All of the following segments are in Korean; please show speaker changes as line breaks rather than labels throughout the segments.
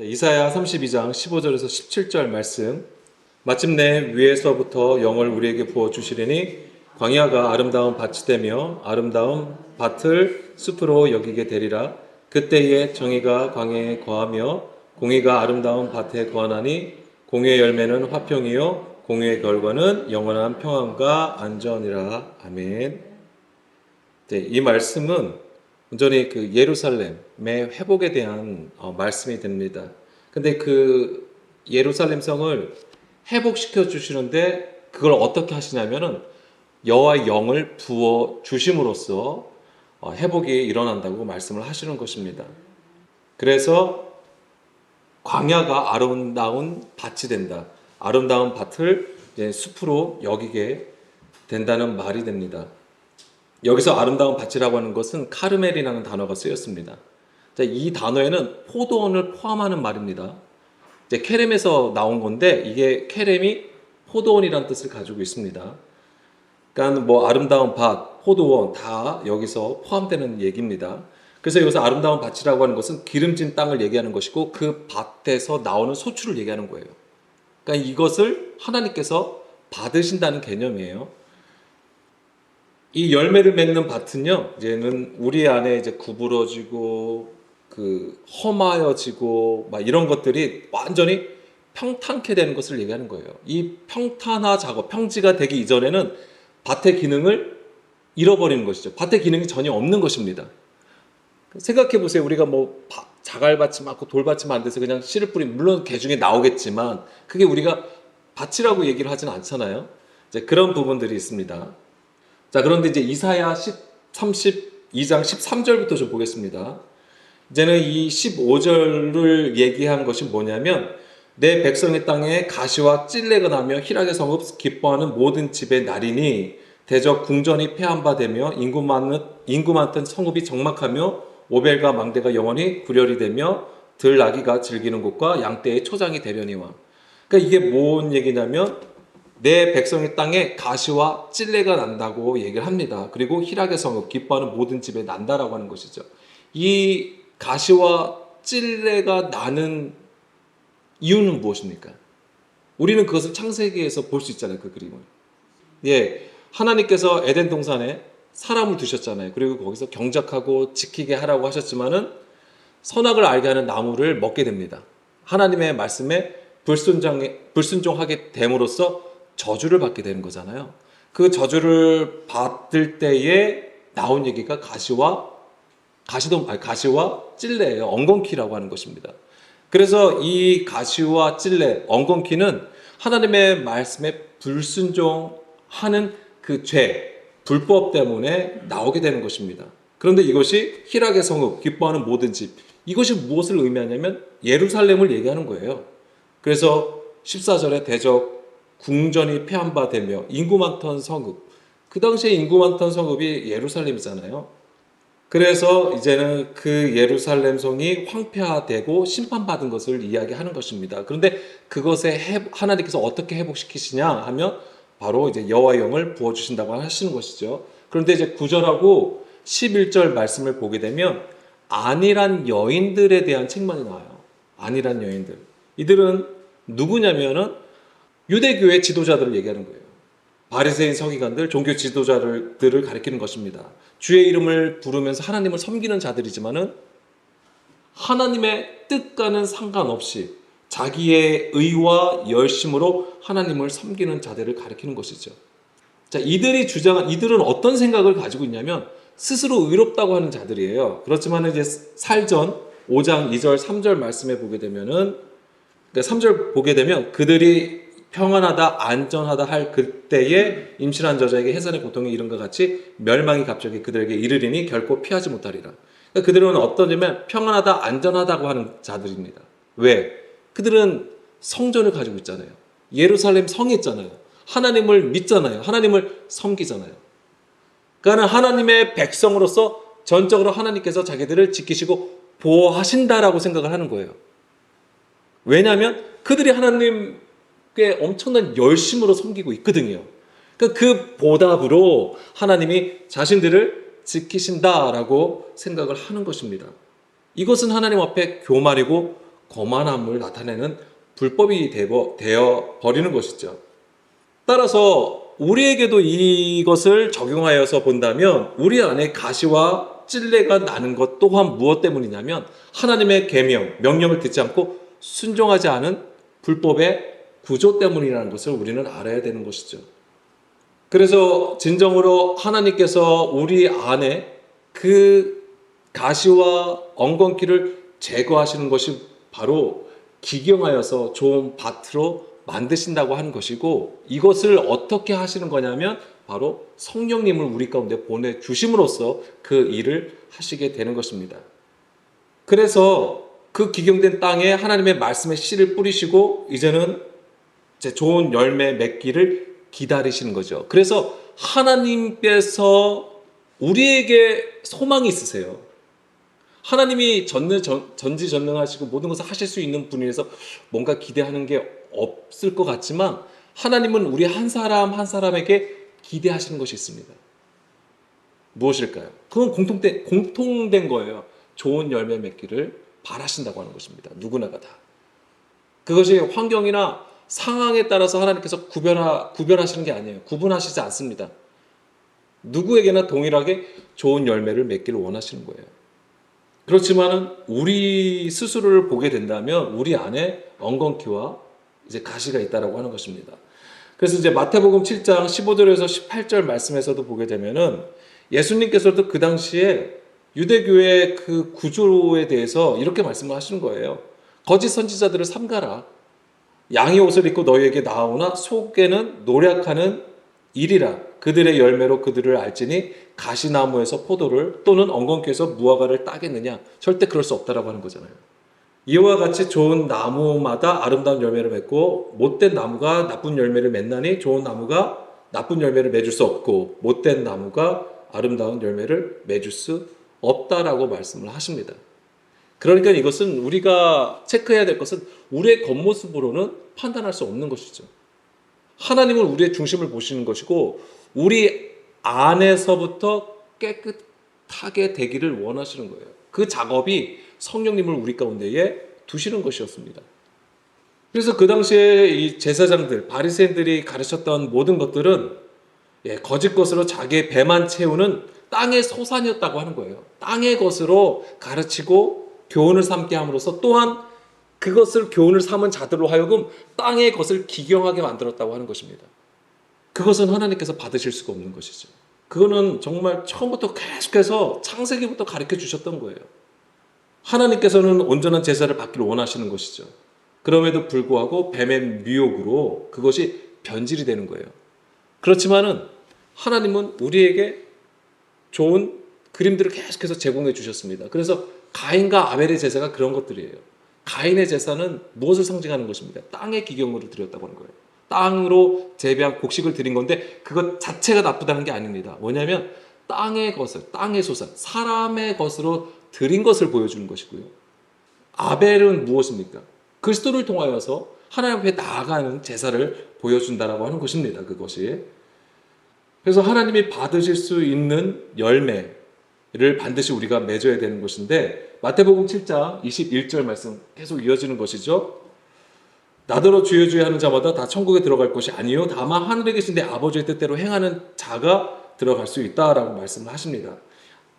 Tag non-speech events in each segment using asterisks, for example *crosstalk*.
자, 이사야 32장 15절에서 17절 말씀. 마침내 위에서부터 영을 우리에게 부어 주시리니 광야가 아름다운 밭이 되며 아름다운 밭을 숲으로 여기게 되리라. 그때에 정의가 광야에 거하며 공의가 아름다운 밭에 거하나니 공의의 열매는 화평이요 공의의 결과는 영원한 평안과 안전이라. 아멘. 네, 이 말씀은 온전히 그 예루살렘의 회복에 대한 어, 말씀이 됩니다. 근데 그 예루살렘 성을 회복시켜 주시는데 그걸 어떻게 하시냐면은 여호와의 영을 부어 주심으로써 어, 회복이 일어난다고 말씀을 하시는 것입니다. 그래서 광야가 아름다운 밭이 된다. 아름다운 밭을 숲으로 여기게 된다는 말이 됩니다. 여기서 아름다운 밭이라고 하는 것은 카르멜이라는 단어가 쓰였습니다. 자, 이 단어에는 포도원을 포함하는 말입니다. 이제 케렘에서 나온 건데 이게 케렘이 포도원이라는 뜻을 가지고 있습니다. 그러니까 뭐 아름다운 밭, 포도원 다 여기서 포함되는 얘기입니다. 그래서 여기서 아름다운 밭이라고 하는 것은 기름진 땅을 얘기하는 것이고 그 밭에서 나오는 소출을 얘기하는 거예요. 그러니까 이것을 하나님께서 받으신다는 개념이에요. 이 열매를 맺는 밭은요, 이제는 우리 안에 이제 구부러지고 그 험하여지고 막 이런 것들이 완전히 평탄케 되는 것을 얘기하는 거예요. 이 평탄화 작업, 평지가 되기 이전에는 밭의 기능을 잃어버리는 것이죠. 밭의 기능이 전혀 없는 것입니다. 생각해 보세요. 우리가 뭐 밭, 자갈밭이 많고 돌밭이 많은데서 그냥 씨를 뿌리면 물론 개 중에 나오겠지만 그게 우리가 밭이라고 얘기를 하지는 않잖아요. 이제 그런 부분들이 있습니다. 자, 그런데 이제 이사야 10, 32장 13절부터 좀 보겠습니다. 이제는 이 15절을 얘기한 것이 뭐냐면 내 백성의 땅에 가시와 찔레가 나며 희락의 성읍 기뻐하는 모든 집의 날이니 대적 궁전이 폐한 바 되며 인구 많은 인구 많던 성읍이 적막하며 오벨과 망대가 영원히 구렬이 되며 들나귀가 즐기는 곳과 양떼의 초장이 되려니와 그러니까 이게 뭔 얘기냐면 내 백성의 땅에 가시와 찔레가 난다고 얘기를 합니다. 그리고 희락의 성읍 기뻐하는 모든 집에 난다라고 하는 것이죠. 이 가시와 찔레가 나는 이유는 무엇입니까? 우리는 그것을 창세기에서 볼 수 있잖아요. 그 그림을. 예. 하나님께서 에덴 동산에 사람을 두셨잖아요. 그리고 거기서 경작하고 지키게 하라고 하셨지만은 선악을 알게 하는 나무를 먹게 됩니다. 하나님의 말씀에 불순종하게 됨으로써 저주를 받게 되는 거잖아요. 그 저주를 받을 때에 나온 얘기가 가시와 아니, 가시와 찔레예요. 엉겅퀴라고 하는 것입니다. 그래서 이 가시와 찔레, 엉겅퀴는 하나님의 말씀에 불순종하는 그 죄, 불법 때문에 나오게 되는 것입니다. 그런데 이것이 희락의 성읍, 기뻐하는 모든 집, 이것이 무엇을 의미하냐면 예루살렘을 얘기하는 거예요. 그래서 14절에 대적 궁전이 폐한바되며 인구 많던 성읍, 그 당시에 인구 많던 성읍이 예루살렘이잖아요. 그래서 이제는 그 예루살렘 성이 황폐화되고 심판받은 것을 이야기하는 것입니다. 그런데 그것에 해- 하나님께서 어떻게 회복시키시냐 하면 바로 이제 여호와 영을 부어 주신다고 하시는 것이죠. 그런데 이제 9절하고 11절 말씀을 보게 되면 안일한 여인들에 대한 책망이 나와요. 안일한 여인들. 이들은 누구냐면은 유대교의 지도자들을 얘기하는 거예요. 바리새인 서기관들, 종교 지도자들을 가리키는 것입니다. 주의 이름을 부르면서 하나님을 섬기는 자들이지만은 하나님의 뜻과는 상관없이 자기의 의와 열심으로 하나님을 섬기는 자들을 가리키는 것이죠. 자, 이들이 주장한 이들은 어떤 생각을 가지고 있냐면 스스로 의롭다고 하는 자들이에요. 그렇지만 이제 살전 5장 2절 3절 말씀에 보게 되면은 그러니까 3절 보게 되면 그들이 평안하다 안전하다 할 그때에 임신한 저자에게 해산의 고통이 이른과 같이 멸망이 갑자기 그들에게 이르리니 결코 피하지 못하리라. 그러니까 그들은 어떠냐면 평안하다 안전하다고 하는 자들입니다. 왜? 그들은 성전을 가지고 있잖아요. 예루살렘 성이 있잖아요. 하나님을 믿잖아요. 하나님을 섬기잖아요. 그러니까 하나님의 백성으로서 전적으로 하나님께서 자기들을 지키시고 보호하신다라고 생각을 하는 거예요. 왜냐하면 그들이 하나님 께 엄청난 열심으로 섬기고 있거든요. 그러니까 그 보답으로 하나님이 자신들을 지키신다라고 생각을 하는 것입니다. 이것은 하나님 앞에 교만이고 거만함을 나타내는 불법이 되어 버리는 것이죠. 따라서 우리에게도 이것을 적용하여서 본다면 우리 안에 가시와 찔레가 나는 것 또한 무엇 때문이냐면 하나님의 계명, 명령을 듣지 않고 순종하지 않은 불법의 구조 때문이라는 것을 우리는 알아야 되는 것이죠. 그래서 진정으로 하나님께서 우리 안에 그 가시와 엉겅퀴를 제거하시는 것이 바로 기경하여서 좋은 밭으로 만드신다고 하는 것이고 이것을 어떻게 하시는 거냐면 바로 성령님을 우리 가운데 보내 주심으로써 그 일을 하시게 되는 것입니다. 그래서 그 기경된 땅에 하나님의 말씀의 씨를 뿌리시고 이제는 이제 좋은 열매 맺기를 기다리시는 거죠. 그래서 하나님께서 우리에게 소망이 있으세요. 하나님이 전지전능하시고 모든 것을 하실 수 있는 분이라서 뭔가 기대하는 게 없을 것 같지만 하나님은 우리 한 사람 한 사람에게 기대하시는 것이 있습니다. 무엇일까요? 그건 공통된, 공통된 거예요. 좋은 열매 맺기를 바라신다고 하는 것입니다. 누구나가 다. 그것이 환경이나 상황에 따라서 하나님께서 구별하, 구별하시는 게 아니에요. 구분하시지 않습니다. 누구에게나 동일하게 좋은 열매를 맺기를 원하시는 거예요. 그렇지만은 우리 스스로를 보게 된다면 우리 안에 엉겅퀴와 이제 가시가 있다라고 하는 것입니다. 그래서 이제 마태복음 7장 15절에서 18절 말씀에서도 보게 되면은 예수님께서도 그 당시에 유대교의 그 구조에 대해서 이렇게 말씀을 하시는 거예요. 거짓 선지자들을 삼가라. 양의 옷을 입고 너희에게 나오나 속에는 노력하는 일이라. 그들의 열매로 그들을 알지니 가시나무에서 포도를 또는 엉겅퀴에서 무화과를 따겠느냐? 절대 그럴 수 없다라고 하는 거잖아요. 이와 같이 좋은 나무마다 아름다운 열매를 맺고 못된 나무가 나쁜 열매를 맺나니 좋은 나무가 나쁜 열매를 맺을 수 없고 못된 나무가 아름다운 열매를 맺을 수 없다라고 말씀을 하십니다. 그러니까 이것은 우리가 체크해야 될 것은 우리의 겉모습으로는 판단할 수 없는 것이죠. 하나님은 우리의 중심을 보시는 것이고 우리 안에서부터 깨끗하게 되기를 원하시는 거예요. 그 작업이 성령님을 우리 가운데에 두시는 것이었습니다. 그래서 그 당시에 이 제사장들, 바리새인들이 가르쳤던 모든 것들은 예, 거짓 것으로 자기의 배만 채우는 땅의 소산이었다고 하는 거예요. 땅의 것으로 가르치고 교훈을 삼게 함으로써 또한 그것을 교훈을 삼은 자들로 하여금 땅의 것을 기경하게 만들었다고 하는 것입니다. 그것은 하나님께서 받으실 수가 없는 것이죠. 그거는 정말 처음부터 계속해서 창세기부터 가르쳐 주셨던 거예요. 하나님께서는 온전한 제사를 받기를 원하시는 것이죠. 그럼에도 불구하고 뱀의 미혹으로 그것이 변질이 되는 거예요. 그렇지만은 하나님은 우리에게 좋은 그림들을 계속해서 제공해 주셨습니다. 그래서 가인과 아벨의 제사가 그런 것들이에요. 가인의 제사는 무엇을 상징하는 것입니까? 땅의 기경으로 드렸다고 하는 거예요. 땅으로 재배한 곡식을 드린 건데 그것 자체가 나쁘다는 게 아닙니다. 뭐냐면 땅의 것을, 땅의 소산, 사람의 것으로 드린 것을 보여주는 것이고요. 아벨은 무엇입니까? 그리스도를 통하여서 하나님 앞에 나아가는 제사를 보여준다라고 하는 것입니다. 그것이. 그래서 하나님이 받으실 수 있는 열매 를 반드시 우리가 맺어야 되는 것인데 마태복음 7장 21절 말씀 계속 이어지는 것이죠. 나더러 주여 주여 하는 자마다 다 천국에 들어갈 것이 아니요 다만 하늘에 계신 내 아버지의 뜻대로 행하는 자가 들어갈 수 있다라고 말씀을 하십니다.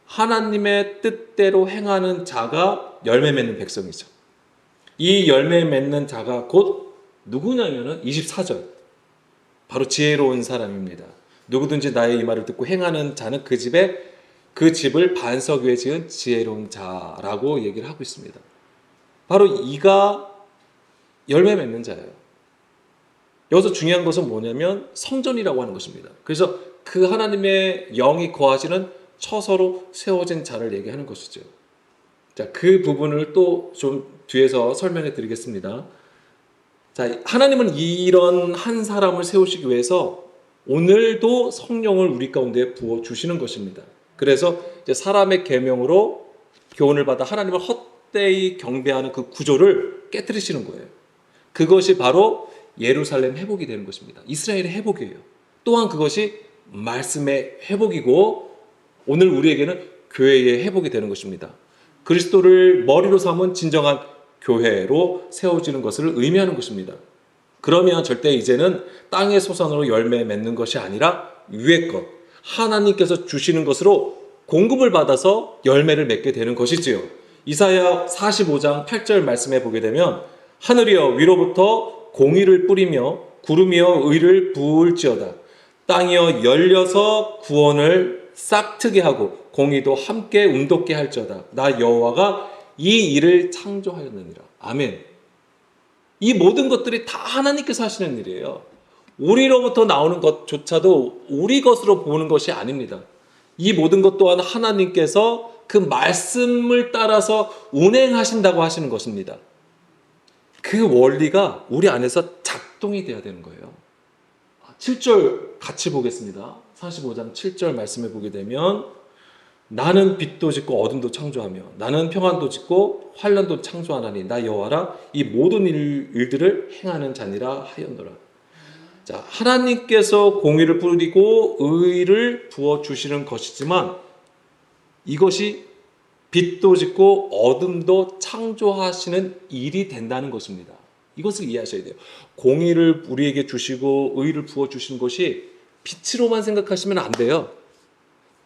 하나님의 뜻대로 행하는 자가 열매 맺는 백성이죠. 이 열매 맺는 자가 곧 누구냐면은 24절. 바로 지혜로운 사람입니다. 누구든지 나의 이 말을 듣고 행하는 자는 그 집에 그 집을 반석 위에 지은 지혜로운 자라고 얘기를 하고 있습니다. 바로 이가 열매 맺는 자예요. 여기서 중요한 것은 뭐냐면 성전이라고 하는 것입니다. 그래서 그 하나님의 영이 거하시는 처서로 세워진 자를 얘기하는 것이죠. 자, 그 부분을 또 좀 뒤에서 설명해 드리겠습니다. 자, 하나님은 이런 한 사람을 세우시기 위해서 오늘도 성령을 우리 가운데 부어 주시는 것입니다. 그래서 이제 사람의 계명으로 교훈을 받아 하나님을 헛되이 경배하는 그 구조를 깨뜨리시는 거예요. 그것이 바로 예루살렘 회복이 되는 것입니다. 이스라엘의 회복이에요. 또한 그것이 말씀의 회복이고 오늘 우리에게는 교회의 회복이 되는 것입니다. 그리스도를 머리로 삼은 진정한 교회로 세워지는 것을 의미하는 것입니다. 그러면 절대 이제는 땅의 소산으로 열매 맺는 것이 아니라 위의 것, 하나님께서 주시는 것으로 공급을 받아서 열매를 맺게 되는 것이지요. 이사야 45장 8절 말씀해 보게 되면 하늘이여 위로부터 공의를 뿌리며 구름이여 의를 부을지어다. 땅이여 열려서 구원을 싹트게 하고 공의도 함께 운돋게 할지어다. 나 여호와가 이 일을 창조하였느니라. 아멘. 이 모든 것들이 다 하나님께서 하시는 일이에요. 우리로부터 나오는 것조차도 우리 것으로 보는 것이 아닙니다. 이 모든 것 또한 하나님께서 그 말씀을 따라서 운행하신다고 하시는 것입니다. 그 원리가 우리 안에서 작동이 돼야 되는 거예요. 7절 같이 보겠습니다. 45장 7절 말씀해 보게 되면 나는 빛도 짓고 어둠도 창조하며 나는 평안도 짓고 환란도 창조하나니 나 여호와라 이 모든 일, 일들을 행하는 자니라 하였노라. 자, 하나님께서 공의를 뿌리고 의를 부어 주시는 것이지만 이것이 빛도 짓고 어둠도 창조하시는 일이 된다는 것입니다. 이것을 이해하셔야 돼요. 공의를 우리에게 주시고 의를 부어 주시는 것이 빛으로만 생각하시면 안 돼요.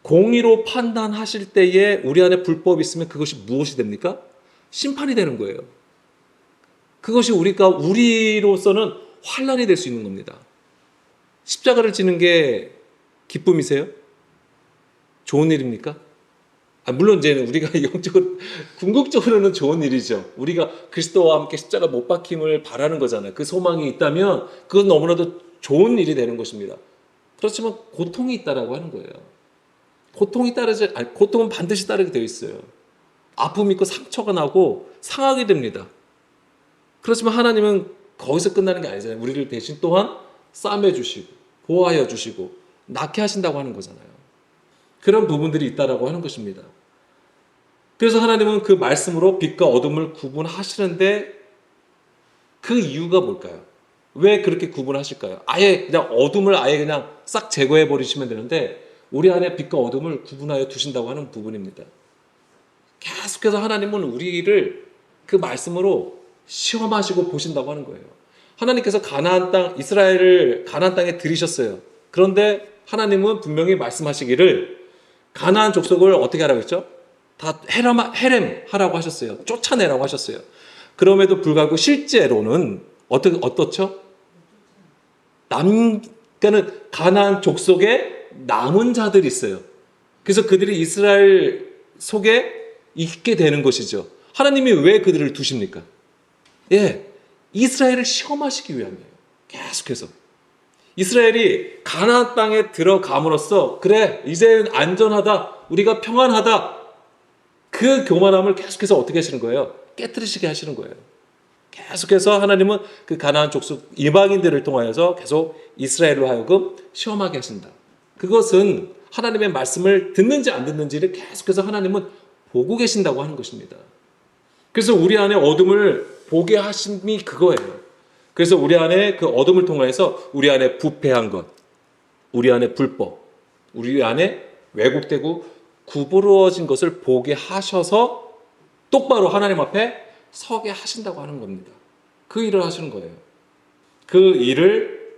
공의로 판단하실 때에 우리 안에 불법이 있으면 그것이 무엇이 됩니까? 심판이 되는 거예요. 그것이 우리가 우리로서는 환란이 될 수 있는 겁니다. 십자가를 지는 게 기쁨이세요? 좋은 일입니까? 아, 물론 이제는 우리가 *laughs* 영적으로 궁극적으로는 좋은 일이죠. 우리가 그리스도와 함께 십자가 못 박힘을 바라는 거잖아요. 그 소망이 있다면 그건 너무나도 좋은 일이 되는 것입니다. 그렇지만 고통이 있다라고 하는 거예요. 고통이 따르지 아니, 고통은 반드시 따르게 되어 있어요. 아픔이 있고 상처가 나고 상하게 됩니다. 그렇지만 하나님은 거기서 끝나는 게 아니잖아요. 우리를 대신 또한 싸매 주시고 보호하여 주시고 낫게 하신다고 하는 거잖아요. 그런 부분들이 있다라고 하는 것입니다. 그래서 하나님은 그 말씀으로 빛과 어둠을 구분하시는데 그 이유가 뭘까요? 왜 그렇게 구분하실까요? 아예 그냥 어둠을 아예 그냥 싹 제거해 버리시면 되는데 우리 안에 빛과 어둠을 구분하여 두신다고 하는 부분입니다. 계속해서 하나님은 우리를 그 말씀으로 시험하시고 보신다고 하는 거예요. 하나님께서 가나안 땅 이스라엘을 가나안 땅에 들이셨어요. 그런데 하나님은 분명히 말씀하시기를 가나안 족속을 어떻게 하라고 했죠? 다 헤람, 헤렘 하라고 하셨어요. 쫓아내라고 하셨어요. 그럼에도 불구하고 실제로는 어떻게 어떻죠? 남 그러니까는 가나안 족속에 남은 자들이 있어요. 그래서 그들이 이스라엘 속에 있게 되는 것이죠. 하나님이 왜 그들을 두십니까? 예, 이스라엘을 시험하시기 위함이에요. 계속해서. 이스라엘이 가나안 땅에 들어감으로써 그래 이제는 안전하다 우리가 평안하다 그 교만함을 계속해서 어떻게 하시는 거예요? 깨뜨리시게 하시는 거예요. 계속해서 하나님은 그 가나안 족속 이방인들을 통하여서 계속 이스라엘로 하여금 시험하게 하신다. 그것은 하나님의 말씀을 듣는지 안 듣는지를 계속해서 하나님은 보고 계신다고 하는 것입니다. 그래서 우리 안에 어둠을 보게 하심이 그거예요. 그래서 우리 안에 그 어둠을 통해서 우리 안에 부패한 것, 우리 안에 불법, 우리 안에 왜곡되고 구부러진 것을 보게 하셔서 똑바로 하나님 앞에 서게 하신다고 하는 겁니다. 그 일을 하시는 거예요. 그 일을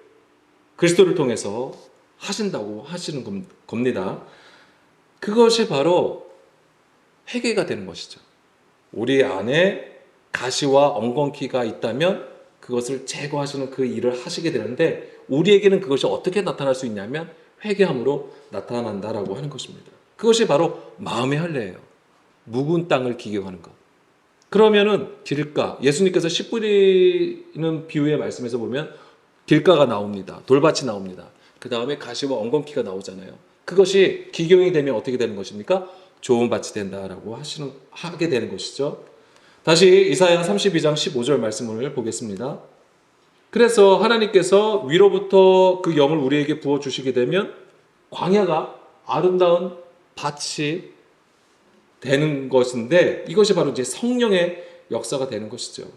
그리스도를 통해서 하신다고 하시는 겁니다. 그것이 바로 회개가 되는 것이죠. 우리 안에 가시와 엉겅퀴가 있다면 그것을 제거하시는 그 일을 하시게 되는데 우리에게는 그것이 어떻게 나타날 수 있냐면 회개함으로 나타난다라고 하는 것입니다. 그것이 바로 마음의 할례예요. 묵은 땅을 기경하는 것. 그러면은 길가 예수님께서 씨 뿌리는 비유의 말씀에서 보면 길가가 나옵니다. 돌밭이 나옵니다. 그 다음에 가시와 엉겅퀴가 나오잖아요. 그것이 기경이 되면 어떻게 되는 것입니까? 좋은 밭이 된다라고 하시는 하게 되는 것이죠. 다시 이사야 32장 15절 말씀을 보겠습니다. 그래서 하나님께서 위로부터 그 영을 우리에게 부어 주시게 되면 광야가 아름다운 밭이 되는 것인데 이것이 바로 이제 성령의 역사가 되는 것이죠.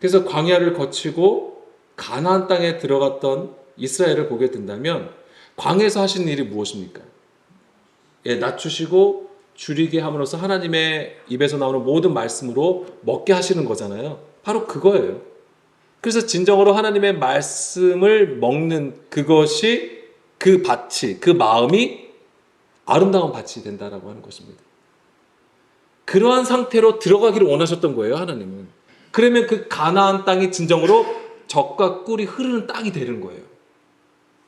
그래서 광야를 거치고 가나안 땅에 들어갔던 이스라엘을 보게 된다면 광야에서 하신 일이 무엇입니까? 예, 낮추시고 줄이게 함으로써 하나님의 입에서 나오는 모든 말씀으로 먹게 하시는 거잖아요. 바로 그거예요. 그래서 진정으로 하나님의 말씀을 먹는 그것이 그 밭이, 그 마음이 아름다운 밭이 된다라고 하는 것입니다. 그러한 상태로 들어가기를 원하셨던 거예요, 하나님은. 그러면 그 가나안 땅이 진정으로 적과 꿀이 흐르는 땅이 되는 거예요.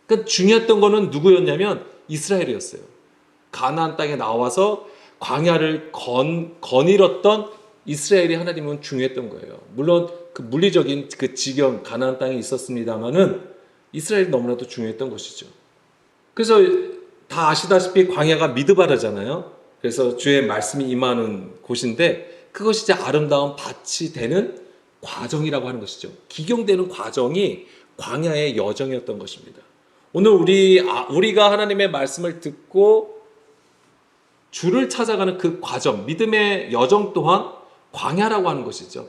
그러니까 중요했던 거는 누구였냐면 이스라엘이었어요. 가나안 땅에 나와서 광야를 건 거닐었던 이스라엘이 하나님은 중요했던 거예요. 물론 그 물리적인 그 지경 가나안 땅에 있었습니다만은 이스라엘이 너무나도 중요했던 것이죠. 그래서 다 아시다시피 광야가 미드바르잖아요. 그래서 주의 말씀이 임하는 곳인데 그것이 이제 아름다운 밭이 되는 과정이라고 하는 것이죠. 기경되는 과정이 광야의 여정이었던 것입니다. 오늘 우리 아, 우리가 하나님의 말씀을 듣고 주를 찾아가는 그 과정, 믿음의 여정 또한 광야라고 하는 것이죠.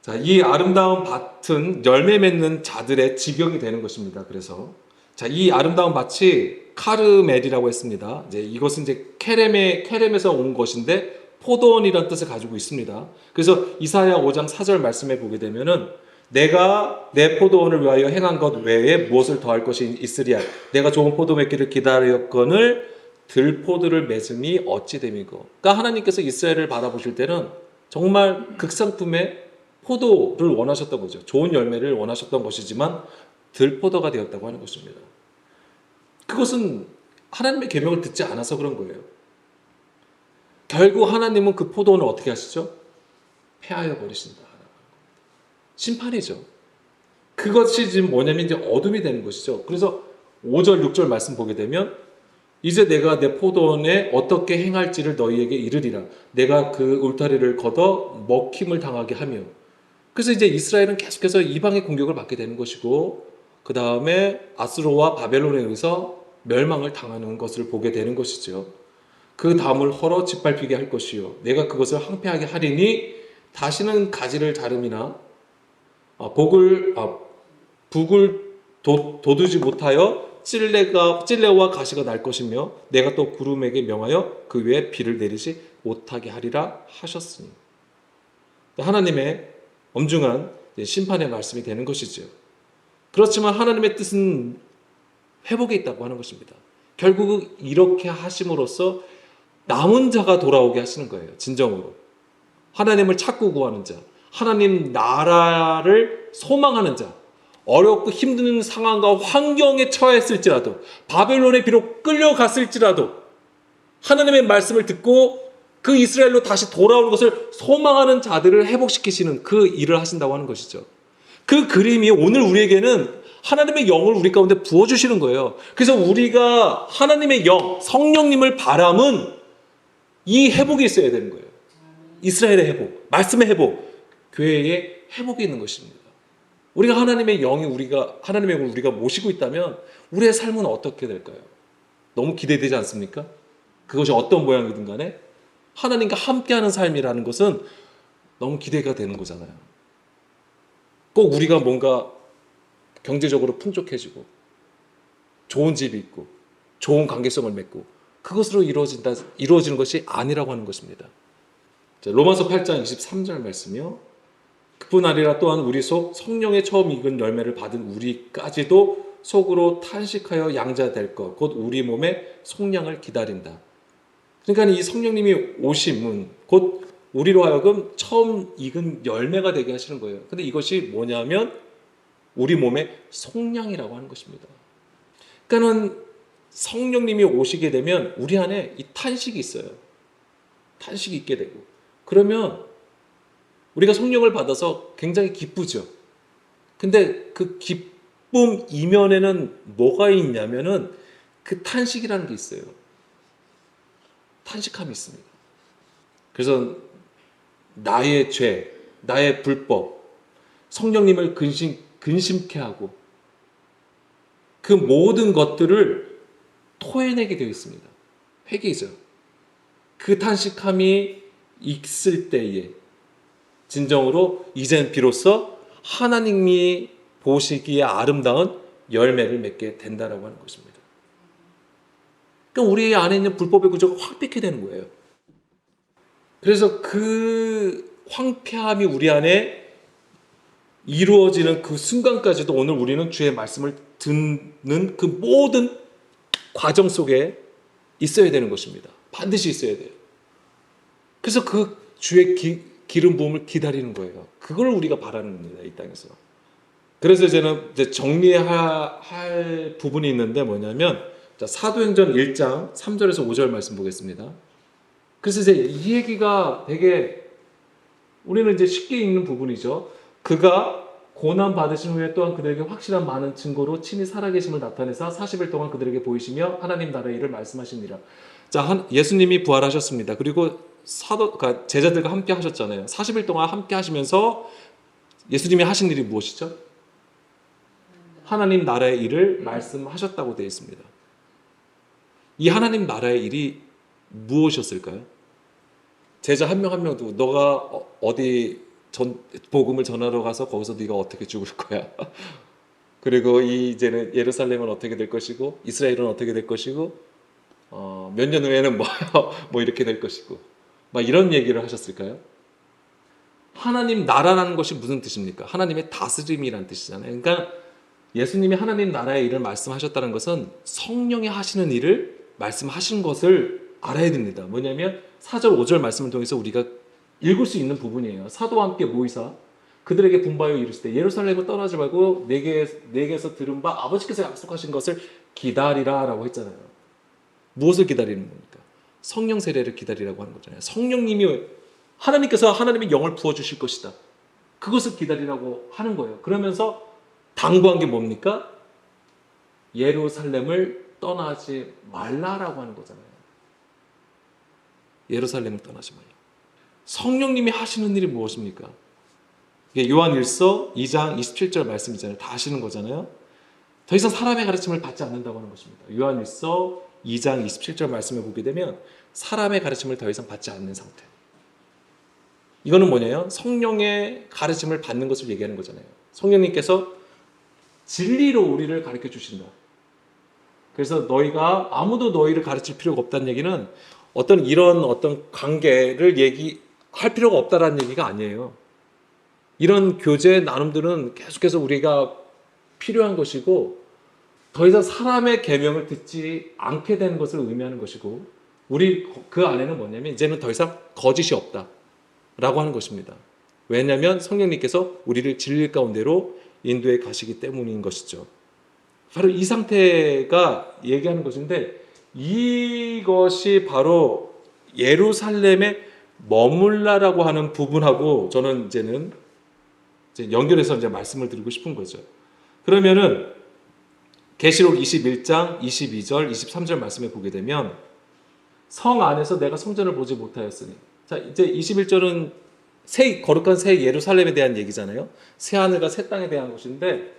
자, 이 아름다운 밭은 열매 맺는 자들의 지경이 되는 것입니다. 그래서 자, 이 아름다운 밭이 카르멜이라고 했습니다. 이제 이것은 이제 케렘의 케렘에서 온 것인데 포도원이라는 뜻을 가지고 있습니다. 그래서 이사야 5장 4절 말씀에 보게 되면은 내가 내 포도원을 위하여 행한 것 외에 무엇을 더할 것이 있으리야. 내가 좋은 포도 맺기를 기다렸거늘 들포도를 맺음이 어찌 됨이고. 그러니까 하나님께서 이스라엘을 바라보실 때는 정말 극상품의 포도를 원하셨던 거죠. 좋은 열매를 원하셨던 것이지만 들포도가 되었다고 하는 것입니다. 그것은 하나님의 계명을 듣지 않아서 그런 거예요. 결국 하나님은 그 포도원을 어떻게 하시죠? 폐하여 버리신다. 심판이죠. 그것이 지금 뭐냐면 이제 어둠이 되는 것이죠. 그래서 5절, 6절 말씀 보게 되면 이제 내가 내 포도원에 어떻게 행할지를 너희에게 이르리라. 내가 그 울타리를 걷어 먹힘을 당하게 하며. 그래서 이제 이스라엘은 계속해서 이방의 공격을 받게 되는 것이고, 그 다음에 아스로와 바벨론에 의해서 멸망을 당하는 것을 보게 되는 것이죠. 그 다음을 헐어 짓밟히게 할 것이요. 내가 그것을 항폐하게 하리니 다시는 가지를 자름이나 아, 복을 아, 북을 도, 도두지 못하여 찔레가 찔레와 가시가 날 것이며 내가 또 구름에게 명하여 그 위에 비를 내리지 못하게 하리라 하셨으니 하나님의 엄중한 심판의 말씀이 되는 것이죠. 그렇지만 하나님의 뜻은 회복에 있다고 하는 것입니다. 결국 이렇게 하심으로써 남은 자가 돌아오게 하시는 거예요. 진정으로. 하나님을 찾고 구하는 자, 하나님 나라를 소망하는 자, 어렵고 힘든 상황과 환경에 처했을지라도, 바벨론에 비록 끌려갔을지라도, 하나님의 말씀을 듣고 그 이스라엘로 다시 돌아오는 것을 소망하는 자들을 회복시키시는 그 일을 하신다고 하는 것이죠. 그 그림이 오늘 우리에게는 하나님의 영을 우리 가운데 부어주시는 거예요. 그래서 우리가 하나님의 영, 성령님을 바람은 이 회복이 있어야 되는 거예요. 이스라엘의 회복, 말씀의 회복, 교회의 회복이 있는 것입니다. 우리가 하나님의 영이 우리가 하나님의 영을 우리가 모시고 있다면 우리의 삶은 어떻게 될까요? 너무 기대되지 않습니까? 그것이 어떤 모양이든 간에 하나님과 함께하는 삶이라는 것은 너무 기대가 되는 거잖아요. 꼭 우리가 뭔가 경제적으로 풍족해지고 좋은 집이 있고 좋은 관계성을 맺고 그것으로 이루어진다 이루어지는 것이 아니라고 하는 것입니다. 자, 로마서 8장 23절 말씀이요. 그뿐 아니라 또한 우리 속 성령의 처음 익은 열매를 받은 우리까지도 속으로 탄식하여 양자 될 것, 곧 우리 몸의 속량을 기다린다. 그러니까 이 성령님이 오심은 곧 우리로 하여금 처음 익은 열매가 되게 하시는 거예요. 근데 이것이 뭐냐면 우리 몸의 속량이라고 하는 것입니다. 그러니까는 성령님이 오시게 되면 우리 안에 이 탄식이 있어요. 탄식이 있게 되고. 그러면 우리가 성령을 받아서 굉장히 기쁘죠. 근데 그 기쁨 이면에는 뭐가 있냐면은 그 탄식이라는 게 있어요. 탄식함이 있습니다. 그래서 나의 죄, 나의 불법, 성령님을 근심, 근심케 하고 그 모든 것들을 토해내게 되어 있습니다. 회개이죠. 그 탄식함이 있을 때에 진정으로 이젠 비로소 하나님이 보시기에 아름다운 열매를 맺게 된다라고 하는 것입니다. 그러니까 우리 안에 있는 불법의 구조가 황폐케 되는 거예요. 그래서 그 황폐함이 우리 안에 이루어지는 그 순간까지도 오늘 우리는 주의 말씀을 듣는 그 모든 과정 속에 있어야 되는 것입니다. 반드시 있어야 돼요. 그래서 그 주의 기, 기름 부음을 기다리는 거예요. 그걸 우리가 바라는 겁니다. 이 땅에서. 그래서 이제는 이제 정리할 할 부분이 있는데 뭐냐면 자, 사도행전 1장 3절에서 5절 말씀 보겠습니다. 그래서 이제 이 얘기가 되게 우리는 이제 쉽게 읽는 부분이죠. 그가 고난 받으신 후에 또한 그들에게 확실한 많은 증거로 친히 살아계심을 나타내사 40일 동안 그들에게 보이시며 하나님 나라의 일을 말씀하십니다. 자, 한, 예수님이 부활하셨습니다. 그리고 사도, 그러니까 제자들과 함께 하셨잖아요. 40일 동안 함께 하시면서 예수님이 하신 일이 무엇이죠? 하나님 나라의 일을 말씀하셨다고 되어 있습니다. 이 하나님 나라의 일이 무엇이었을까요? 제자 한 명 한 명도 너가 어- 어디 전 복음을 전하러 가서 거기서 네가 어떻게 죽을 거야. *laughs* 그리고 이 이제는 예루살렘은 어떻게 될 것이고 이스라엘은 어떻게 될 것이고 어, 몇 년 후에는 뭐, *laughs* 뭐 이렇게 될 것이고 막 이런 얘기를 하셨을까요? 하나님 나라라는 것이 무슨 뜻입니까? 하나님의 다스림이라는 뜻이잖아요. 그러니까 예수님이 하나님 나라의 일을 말씀하셨다는 것은 성령이 하시는 일을 말씀하신 것을 알아야 됩니다. 뭐냐면 4절 5절 말씀을 통해서 우리가 읽을 수 있는 부분이에요. 사도와 함께 모이사 그들에게 분바여 이르시되 예루살렘을 떠나지 말고 내게 내게서 들은 바 아버지께서 약속하신 것을 기다리라라고 했잖아요. 무엇을 기다리는 겁니까? 성령 세례를 기다리라고 하는 거잖아요. 성령님이 하나님께서 하나님의 영을 부어 주실 것이다. 그것을 기다리라고 하는 거예요. 그러면서 당부한 게 뭡니까? 예루살렘을 떠나지 말라라고 하는 거잖아요. 예루살렘을 떠나지 말라. 성령님이 하시는 일이 무엇입니까? 이게 요한 1서 2장 27절 말씀이잖아요. 다 하시는 거잖아요. 더 이상 사람의 가르침을 받지 않는다고 하는 것입니다. 요한 1서 2장 27절 말씀을 보게 되면 사람의 가르침을 더 이상 받지 않는 상태. 이거는 뭐냐요? 성령의 가르침을 받는 것을 얘기하는 거잖아요. 성령님께서 진리로 우리를 가르쳐 주신다. 그래서 너희가 아무도 너희를 가르칠 필요가 없다는 얘기는 어떤 이런 어떤 관계를 얘기할 필요가 없다라는 얘기가 아니에요. 이런 교제 나눔들은 계속해서 우리가 필요한 것이고 더 이상 사람의 계명을 듣지 않게 되는 것을 의미하는 것이고 우리 그 안에는 뭐냐면 이제는 더 이상 거짓이 없다 라고 하는 것입니다. 왜냐하면 성령님께서 우리를 진리 가운데로 인도에 가시기 때문인 것이죠. 바로 이 상태가 얘기하는 것인데 이것이 바로 예루살렘에 머물라라고 하는 부분하고 저는 이제는 이제 연결해서 이제 말씀을 드리고 싶은 거죠. 그러면은 계시록 21장 22절 23절 말씀에 보게 되면 성 안에서 내가 성전을 보지 못하였으니 자 이제 21절은 새 거룩한 새 예루살렘에 대한 얘기잖아요. 새 하늘과 새 땅에 대한 것인데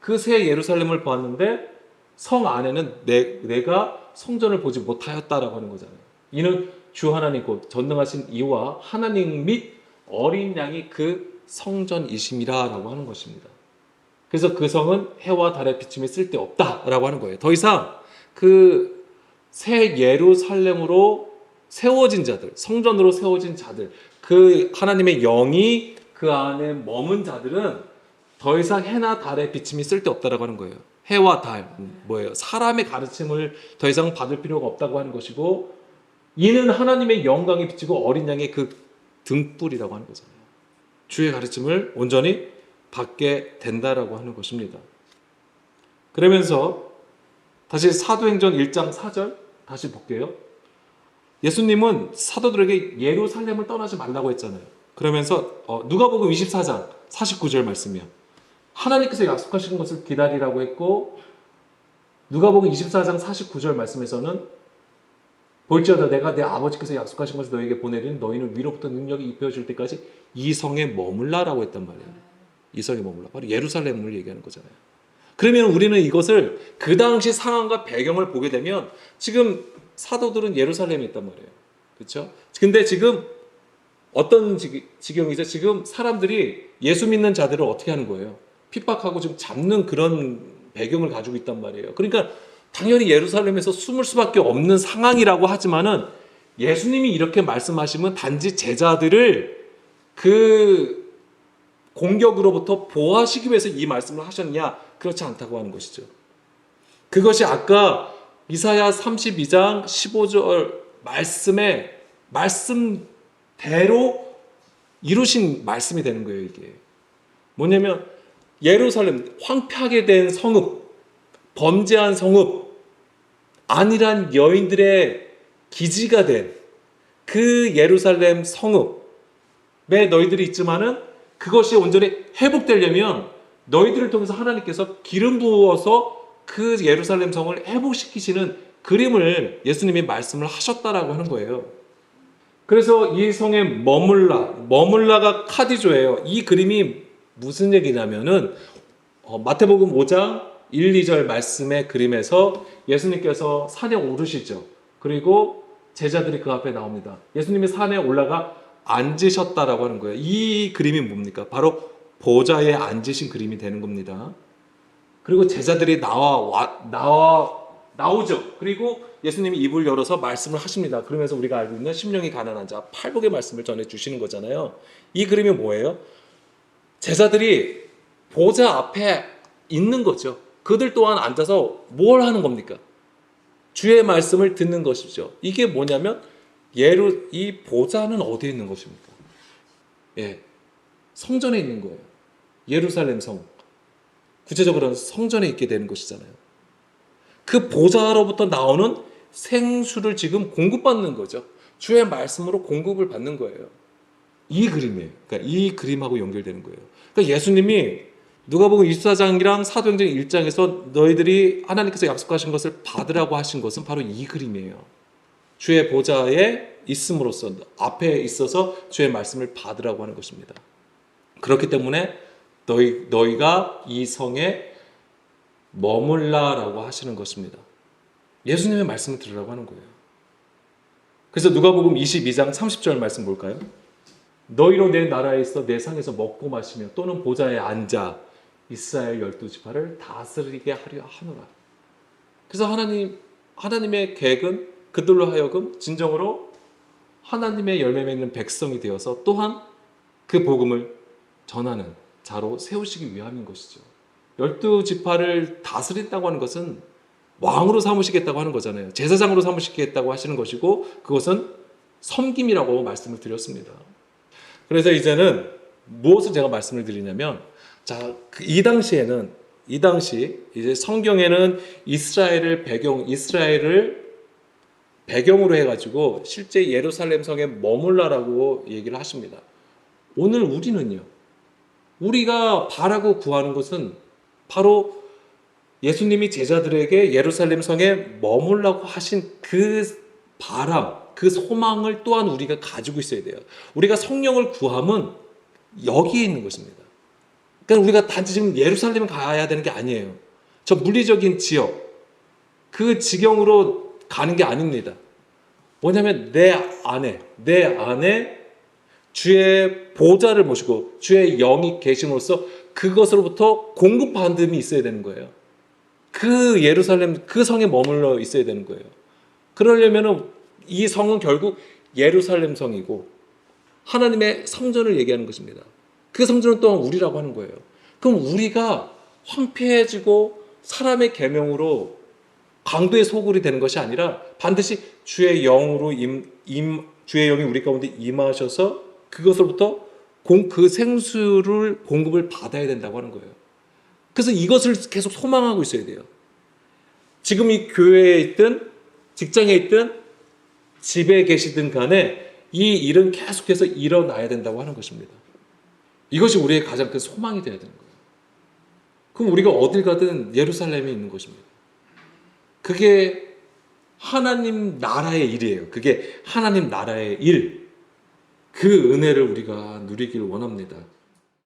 그 새 예루살렘을 보았는데 성 안에는 내, 내가 성전을 보지 못하였다라고 하는 거잖아요. 이는 주 하나님 곧 전능하신 이와 하나님 및 어린 양이 그 성전이심이라라고 하는 것입니다. 그래서 그 성은 해와 달의 비침이 쓸데없다라고 하는 거예요. 더 이상 그 새 예루살렘으로 세워진 자들, 성전으로 세워진 자들, 그 하나님의 영이 그 안에 머문 자들은 더 이상 해나 달의 비침이 쓸데없다라고 하는 거예요. 해와 달 뭐예요? 사람의 가르침을 더 이상 받을 필요가 없다고 하는 것이고 이는 하나님의 영광이 비치고 어린 양의 그 등불이라고 하는 거잖아요. 주의 가르침을 온전히 받게 된다라고 하는 것입니다. 그러면서 다시 사도행전 1장 4절 다시 볼게요. 예수님은 사도들에게 예루살렘을 떠나지 말라고 했잖아요. 그러면서 어, 누가복음 24장 49절 말씀이요. 하나님께서 약속하신 것을 기다리라고 했고 누가복음 24장 49절 말씀에서는 볼지어다 내가 내 아버지께서 약속하신 것을 너에게 보내리는 너희는 위로부터 능력이 입혀질 때까지 이 성에 머물라라고 했단 말이에요. 이 성에 머물라. 바로 예루살렘을 얘기하는 거잖아요. 그러면 우리는 이것을 그 당시 상황과 배경을 보게 되면 지금 사도들은 예루살렘에 있단 말이에요. 그렇죠? 근데 지금 어떤 지- 지경이죠? 지금 사람들이 예수 믿는 자들을 어떻게 하는 거예요? 핍박하고 지금 잡는 그런 배경을 가지고 있단 말이에요. 그러니까 당연히 예루살렘에서 숨을 수밖에 없는 상황이라고 하지만은 예수님이 이렇게 말씀하시면 단지 제자들을 그 공격으로부터 보호하시기 위해서 이 말씀을 하셨냐? 그렇지 않다고 하는 것이죠. 그것이 아까 이사야 32장 15절 말씀의 말씀대로 이루신 말씀이 되는 거예요, 이게. 뭐냐면 예루살렘 황폐하게 된 성읍, 범죄한 성읍, 안일한 여인들의 기지가 된 그 예루살렘 성읍에 너희들이 있지만은 그것이 온전히 회복되려면 너희들을 통해서 하나님께서 기름 부어서 그 예루살렘 성을 회복시키시는 그림을 예수님이 말씀을 하셨다라고 하는 거예요. 그래서 이 성에 머물라, 머물라가 카디조예요. 이 그림이 무슨 얘기냐면은 어, 마태복음 5장 1, 2절 말씀의 그림에서 예수님께서 산에 오르시죠. 그리고 제자들이 그 앞에 나옵니다. 예수님이 산에 올라가 앉으셨다라고 하는 거예요. 이 그림이 뭡니까? 바로 보좌에 앉으신 그림이 되는 겁니다. 그리고 제자들이 나와 와, 나와 나오죠. 그리고 예수님이 입을 열어서 말씀을 하십니다. 그러면서 우리가 알고 있는 심령이 가난한 자 팔복의 말씀을 전해 주시는 거잖아요. 이 그림이 뭐예요? 제자들이 보좌 앞에 있는 거죠. 그들 또한 앉아서 뭘 하는 겁니까? 주의 말씀을 듣는 것이죠. 이게 뭐냐면 예루 이 보좌는 어디에 있는 것입니까? 예. 성전에 있는 거예요. 예루살렘 성. 구체적으로는 성전에 있게 되는 것이잖아요. 그 보좌로부터 나오는 생수를 지금 공급받는 거죠. 주의 말씀으로 공급을 받는 거예요. 이 그림이에요. 그러니까 이 그림하고 연결되는 거예요. 그러니까 예수님이 누가복음 24장이랑 사도행전 1장에서 너희들이 하나님께서 약속하신 것을 받으라고 하신 것은 바로 이 그림이에요. 주의 보좌에 있음으로써 앞에 있어서 주의 말씀을 받으라고 하는 것입니다. 그렇기 때문에 너희 너희가 이 성에 머물라라고 하시는 것입니다. 예수님의 말씀을 들으라고 하는 거예요. 그래서 누가복음 22장 30절 말씀 볼까요? 너희로 내 나라에 있어 내 상에서 먹고 마시며 또는 보좌에 앉아 이스라엘 열두 지파를 다스리게 하려 하노라. 그래서 하나님 하나님의 계획은 그들로 하여금 진정으로 하나님의 열매 맺는 백성이 되어서 또한 그 복음을 전하는 자로 세우시기 위함인 것이죠. 열두 지파를 다스린다고 하는 것은 왕으로 삼으시겠다고 하는 거잖아요. 제사장으로 삼으시겠다고 하시는 것이고 그것은 섬김이라고 말씀을 드렸습니다. 그래서 이제는 무엇을 제가 말씀을 드리냐면 자, 그이 당시에는 이 당시 이제 성경에는 이스라엘을 배경 이스라엘을 배경으로 해 가지고 실제 예루살렘 성에 머물라라고 얘기를 하십니다. 오늘 우리는요. 우리가 바라고 구하는 것은 바로 예수님이 제자들에게 예루살렘 성에 머물라고 하신 그 바람, 그 소망을 또한 우리가 가지고 있어야 돼요. 우리가 성령을 구함은 여기에 있는 것입니다. 그러니까 우리가 단지 지금 예루살렘 가야 되는 게 아니에요. 저 물리적인 지역, 그 지경으로 가는 게 아닙니다. 뭐냐면 내 안에, 내 안에 주의 보좌를 모시고 주의 영이 계심으로써 그것으로부터 공급받음이 있어야 되는 거예요. 그 예루살렘, 그 성에 머물러 있어야 되는 거예요. 그러려면은 이 성은 결국 예루살렘 성이고 하나님의 성전을 얘기하는 것입니다. 그 성전은 또한 우리라고 하는 거예요. 그럼 우리가 황폐해지고 사람의 계명으로 강도의 소굴이 되는 것이 아니라 반드시 주의 영으로 임, 임 주의 영이 우리 가운데 임하셔서 그것으로부터 공, 그 생수를 공급을 받아야 된다고 하는 거예요. 그래서 이것을 계속 소망하고 있어야 돼요. 지금 이 교회에 있든 직장에 있든 집에 계시든 간에 이 일은 계속해서 일어나야 된다고 하는 것입니다. 이것이 우리의 가장 큰 소망이 되어야 되는 거예요. 그럼 우리가 어딜 가든 예루살렘에 있는 것입니다. 그게 하나님 나라의 일이에요. 그게 하나님 나라의 일. 그 은혜를 우리가 누리길 원합니다.